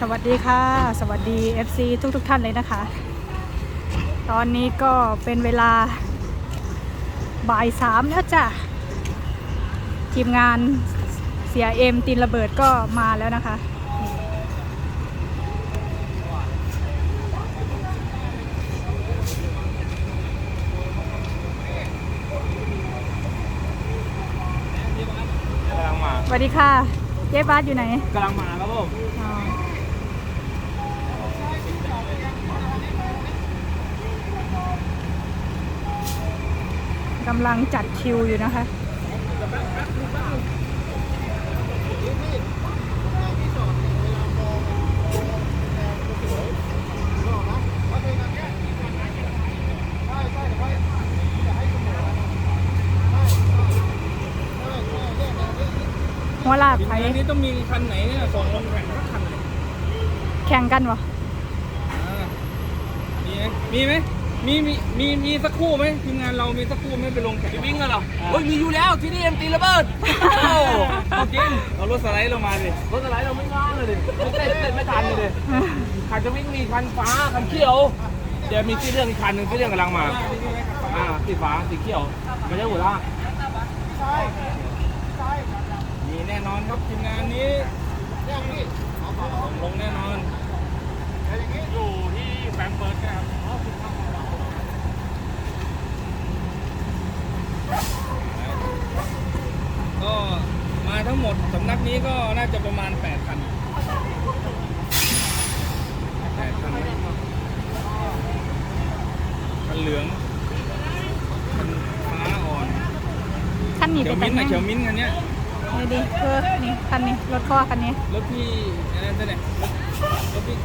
สวัสดีค่ะ สวัสดี FC ทุกทุกๆท่านเลยนะคะ ตอนนี้ก็เป็นเวลาบ่ายสามแล้วจ้ะ ทีมงานเสียเอ็มตีนระเบิดก็มาแล้วนะคะ กำลังมาสวัสดีค่ะ เจ๊บาสอยู่ไหน กำลังมาครับผม อ๋อา กำลังจัดคิวอยู่นะคะ หัวลากทีมไผงานนี้ต้องมีคันไหนเนี่ยส่งลงแข่งสักคันเลยแข่งกันวะอ่ามีไหมมีไหม มีมีมีมีสักคู่ไหมทีมงานเรามีสักคู่ไหมไปลงแข่งวิ่งกันเหรอโอ้ยมีอยู่แล้วที่นี่เอ็มตีระเบิดโอ้เอาจริงเอารถสไลด์ลงมาสิรถสไลด์เราไม่ง้างเลยดิเต้นเต้นไม่ทันเลยดิขาดจะวิ่งมีคันฟ้าคันเขียวเดี๋ยวมีที่เรื่องอีกคันหนึ่งที่เรื่องกำลังมาอ่าสีฟ้าสีเขียวไม่ใช่หัวลากมีแน่นอนครับทีมงานนี้ส่งลงแน่นอนอยู่ที่แฟรงก์เฟิร์ตครับ ก็มาทั้งหมดสำนักนี้ก็น่าจะประมาณ8คันแปดคันนะคันเหลืองคันฟ้าอ่อนท่านหนีเขีไปยวแต่มิ้งนท์หนะน้าเขียวมิ้นท์คันเนี้ยนี่ดิเออนี่คันนี้รถข้อคันนี้รถพี่อะไรนั่นเนี่ยรถพี่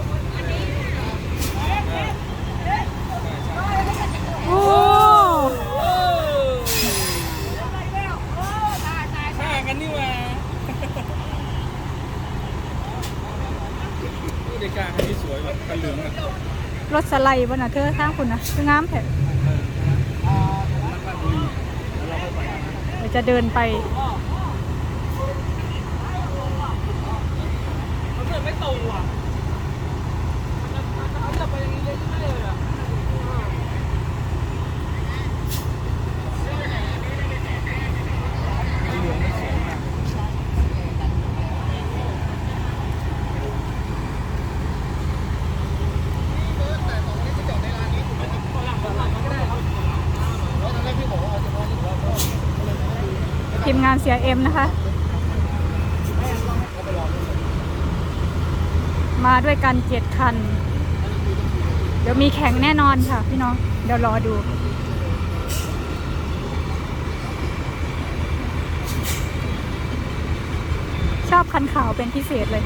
อ่า โอ้ โอ้ฆ่ากันนี่หว่าผู้เด็กกาคันนี้สวยแบบคันเหลืองอะ รถ สไลด์บนน่ะเธอข้างคุณนะคืองามแท้เดี๋ยวจะเดินไปมันเดินไม่ตรงว่ะมันจะไปอย่างนี้เลยไม่ได้เลยอะ คันเหลืองนี่สวยมาก ทีมงานเสียเอ็มนะคะ มาด้วยกันเจ็ดคัน เดี๋ยวมีแข่งแน่นอนค่ะพี่น้อง เดี๋ยวรอดูชอบคันขาวเป็นพิเศษเลย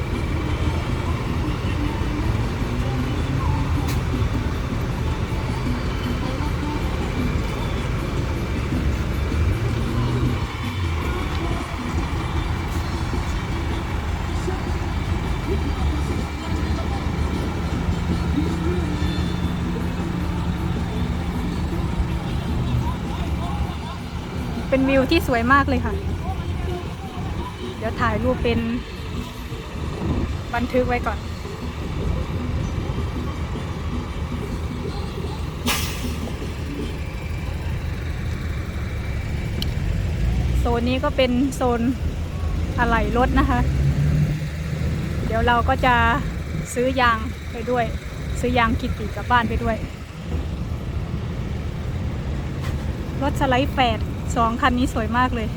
เป็นวิวที่สวยมากเลยค่ะ เดี๋ยวถ่ายรูปเป็นบันทึกไว้ก่อน โซนนี้ก็เป็นโซนอะไหล่รถนะคะ เดี๋ยวเราก็จะซื้อยางไปด้วย ซื้อยางกิตติกลับบ้านไปด้วย รถสไลด์แปด สองคันนี้สวยมากเลย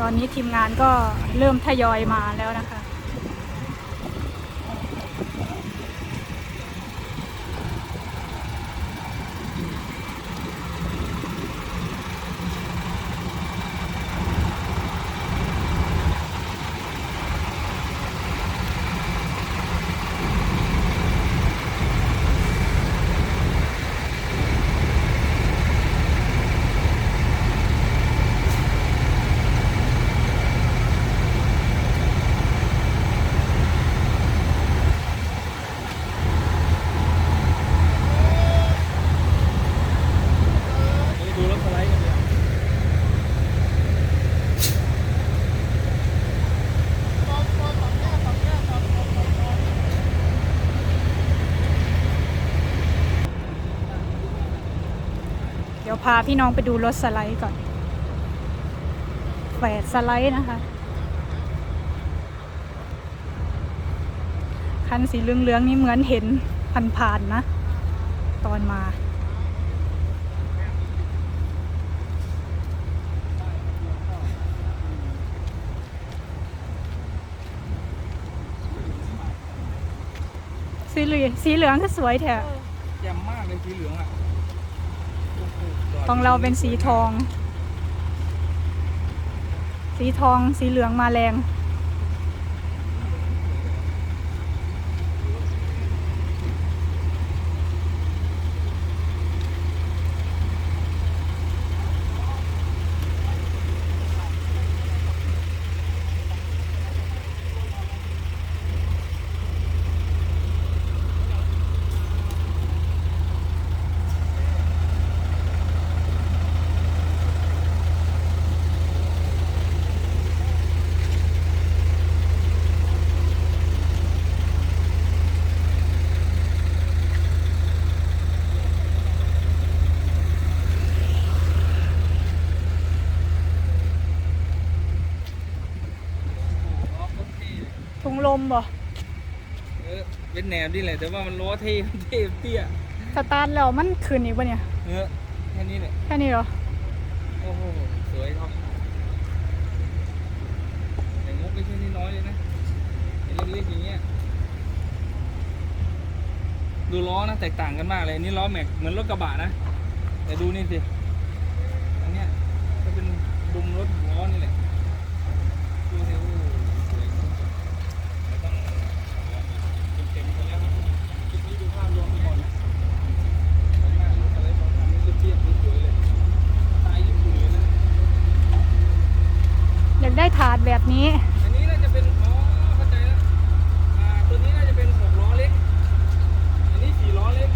ตอนนี้ทีมงานก็เริ่มทยอยมาแล้วนะคะ ยวพาพี่น้องไปดูรถสไลด์ก่อนแฝดสไลด์นะคะ คันสีเหลืองๆนี่เหมือนเห็นผ่านๆนะ ตอนมาสีเหลืองสีเหลืองก็สวยแท้แจ่มมากเลยสีเหลืองอะโอ้โหจด ของเราเป็นสีทอง สีทองสีเหลืองมาแรง งลมบ่เออเป็นแนวนี่แหละแต่ว่ามันล้อเท่เท่เตี้ยสตาร์ทแล้วมันคืนอีกปะเนี่ยเออแค่นี้แหละแค่นี้เหรอโอ้โหสวยครับแต่งบไม่ใช่น้อยๆเลยนะไอ้เล็กๆอย่างเงี้ยดูล้อนะแตกต่างกันมากเลยอันนี่ล้อแม็กเหมือนรถกระบะนะ แต่ดูนี่สิอันเนี้ยก็เป็นดุมรถล้อนี่แหละดูสิโอ้โหสวยแล้วต้องเต็มๆไปแล้วครับคลิปนี้ดูภาพรวมไปก่อนนะสวยมากรถอะไรสองคันนี้เรียบๆสวยๆเลยสไตล์ญี่ปุ่นเลยนะ อยากได้ถาดแบบ นี้ อันนี้น่าจะเป็นอ๋อเข้าใจแล้วอ่าตัวนี้น่าจะเป็นหกล้อเล็ก อันนี้สี่ล้อเล็ก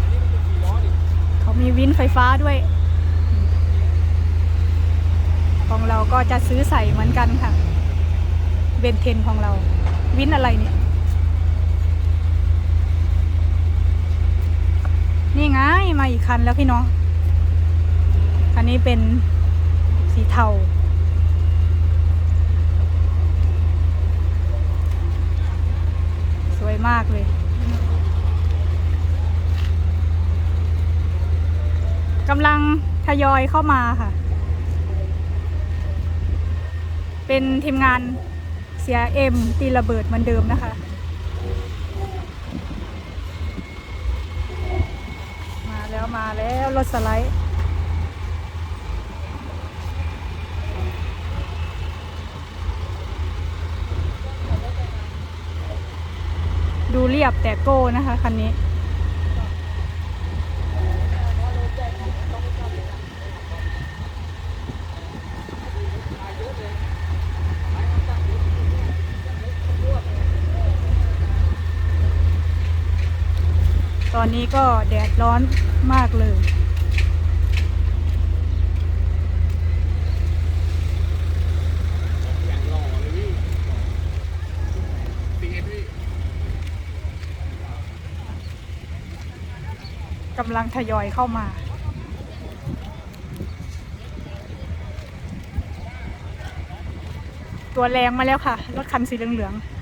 อันนี้มันเป็นสี่ล้อดิเขามีวินไฟฟ้าด้วย ของเราก็จะซื้อใส่เหมือนกันค่ะ เบนเทนของเรา วินอะไรเนี่ย นี่ไงมาอีกคันแล้วพี่น้องคันนี้เป็นสีเทา วยมากเลยกำลังทยอยเข้ามาค่ะ เป็นทีมงานเสียเอ็มตีระเบิดเหมือนเดิมนะคะมาแล้วมาแล้วรถสไลด์ รียบแต่โก้นะคะคันนี้ ตอนนี้ก็แดดร้อนมากเลย อย่างหล่อเลยพี่ปีเอ็นพี่ กำลังทยอยเข้ามา ตัวแรงมาแล้วค่ะ รถคันสีเหลืองๆ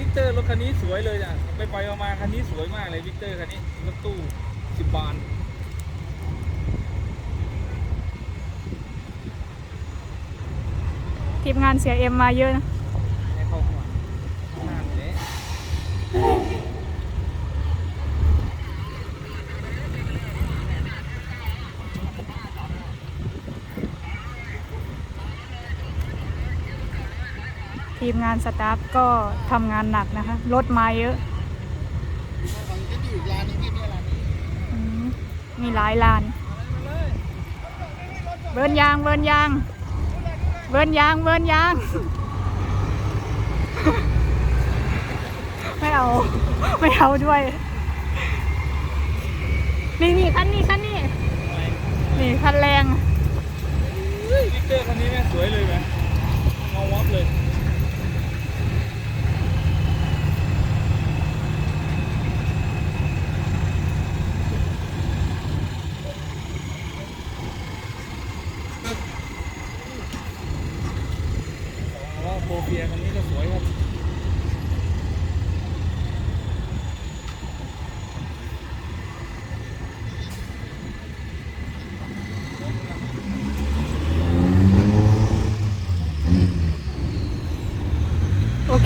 วิกเตอร์รถคันนี้สวยเลยอะ ไปไปมาคันนี้สวยมากเลยวิกเตอร์คันนี้รถตู้สิบบาน ทีมงานเสียเอ็มมาเยอะนะทีมงานสตาฟก็ทำงานหนักนะคะ รถมาเยอะมมีหลายลาน เบิร์นยาง เบิร์นยาง เบิ้ลยางเบิ้ลยาง ไม่เอา ไม่เอาด้วย นี่นี่คันนี้คันนี้นี่คันแรง วิเตอร์คันนี้แม่งสวยเลยไหมเอาวับเลย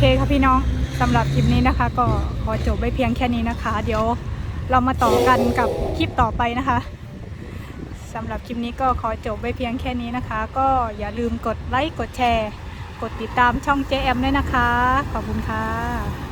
เคค่ะพี่น้องสำหรับคลิปนี้นะคะ ก็ขอจบไว้เพียงแค่นี้นะคะ เดี๋ยวเรามาต่อกันกับคลิปต่อไปนะคะสำหรับคลิปนี้ก็ขอจบไว้เพียงแค่นี้นะคะ ก็อย่าลืมกดไลค์กดแชร์ กดติดตามช่องเจแอมด้วยนะคะ ขอบคุณค่ะ